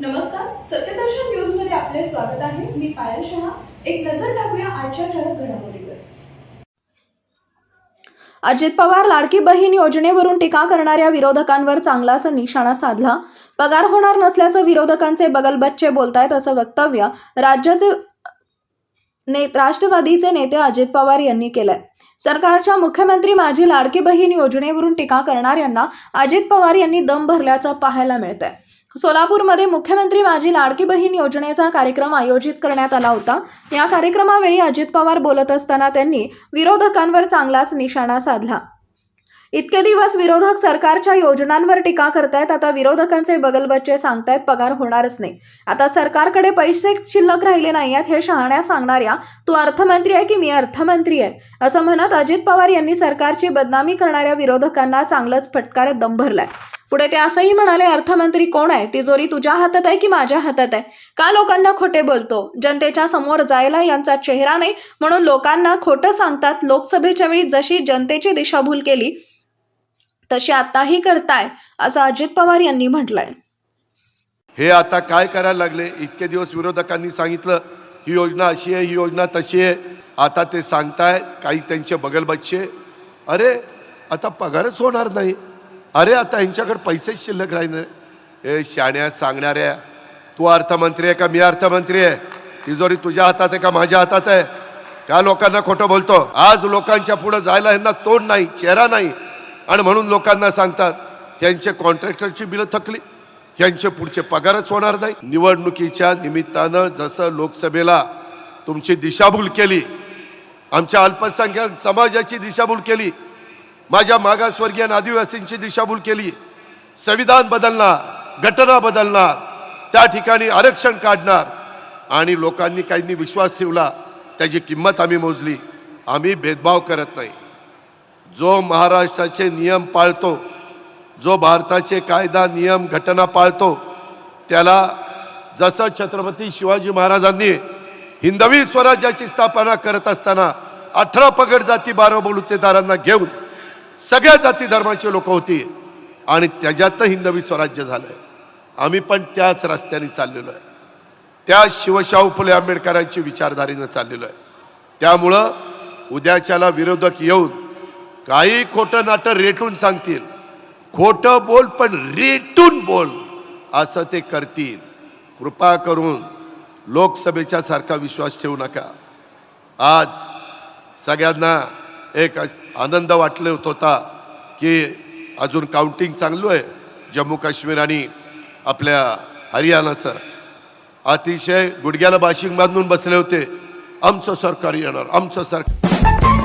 नमस्कार सत्यदर्शन न्यूजमध्ये आपले स्वागत आहे. मी पायल शहा. एक नजर टाकूया आजच्या ठळक घडामोडीवर. अजित पवार लाडकी बहीण योजनेवरून टीका करणाऱ्या विरोधकांवर चांगलाच निशाणा साधला. पगार होणार नसल्याचं विरोधकांचे बगलबच्चे बोलतायत असं वक्तव्य राज्याचे ने राष्ट्रवादीचे नेते अजित पवार यांनी केलंय. सरकारच्या मुख्यमंत्री माझी लाडकी बहीण योजनेवरून टीका करणाऱ्यांना अजित पवार यांनी दम भरल्याचं पाहायला मिळतंय. सोलापूरमध्ये मुख्यमंत्री माझी लाडकी बहीण योजनेचा कार्यक्रम आयोजित करण्यात आला होता. या कार्यक्रमावेळी अजित पवार बोलत असताना त्यांनी विरोधकांवर चांगलाच निशाणा साधला. इतके दिवस विरोधक सरकारच्या योजनांवर टीका करतायत आता विरोधकांचे बगलबच्चे सांगतायत पगार होणारच नाही. आता सरकारकडे पैसे शिल्लक राहिले नाही आहेत हे शहाण्या सांगणाऱ्या तू अर्थमंत्री आहे की मी अर्थमंत्री आहे? असं म्हणत अजित पवार यांनी सरकारची बदनामी करणाऱ्या विरोधकांना चांगलंच फटकारत दम भरलाय. पुढे ते असंही म्हणाले अर्थमंत्री कोण आहे? तिजोरी तुझ्या हातात आहे की माझ्या हातात आहे? का लोकांना खोटे बोलतो? जनतेच्या समोर जायला यांचा चेहरा नाही म्हणून लोकांना खोटं सांगतात. लोकसभेच्या वेळी जशी जनतेची दिशाभूल केली तशी आताही करताय असं अजित पवार यांनी म्हटलंय. हे आता काय करायला लागले? इतके दिवस विरोधकांनी सांगितलं ही योजना अशी आहे ही योजना तशी आहे. आता ते सांगतायत काही त्यांचे बगलबच्चे. अरे आता पगारच होणार नाही. अरे आता यांच्याकडे पैसेच शिल्लक राहिले हे शाण्या सांगणाऱ्या तू अर्थमंत्री आहे का? मी अर्थमंत्री आहे. तिजोरी तुझ्या हातात आहे का? माझ्या हातात आहे. त्या लोकांना खोटं बोलतो. आज लोकांच्या पुढे जायला यांना तोंड नाही चेहरा नाही. आणि म्हणून लोकांना सांगतात यांचे कॉन्ट्रॅक्टरची बिलं थकली. यांचे पुढचे पगारच होणार नाही. निवडणुकीच्या निमित्तानं जसं लोकसभेला तुमची दिशाभूल केली आमच्या अल्पसंख्याक समाजाची दिशाभूल केली माझ्या मागासवर्गीय आणि आदिवासींची दिशाभूल केली. संविधान बदलणार घटना बदलणार त्या ठिकाणी आरक्षण काढणार. आणि लोकांनी काहींनी विश्वास ठेवला त्याची किंमत आम्ही मोजली. आम्ही भेदभाव करत नाही. जो महाराष्ट्राचे नियम पाळतो जो भारताचे कायदा नियम घटना पाळतो त्याला जसं छत्रपती शिवाजी महाराजांनी हिंदवी स्वराज्याची स्थापना करत असताना अठरा पगड जाती बारा बलुतेदारांना घेऊन सगळ्या जाती धर्माचे लोक होती. आणि त्याच्यातनं हिंदवी स्वराज्य झालंय. आम्ही पण त्याच रस्त्याने चाललेलो आहे. त्या शिवशाहू फुले आंबेडकरांची विचारधारेनं चाललेलो आहे. त्यामुळं उद्याच्याला विरोधक येऊन काही खोटं नाटं रेटून सांगतील. खोटं बोल पण रेटून बोल असं ते करतील. कृपा करून लोकसभेच्या सारखा विश्वास ठेवू नका. आज सगळ्यांना एक आनंद वाटले होत होता की अजून काउंटिंग चांगलं आहे जम्मू काश्मीर आणि आपल्या हरियाणाचं. अतिशय गुडघ्याला बाशिंग बांधून बसले होते. आमचं सरकार येणार आमचं सरकार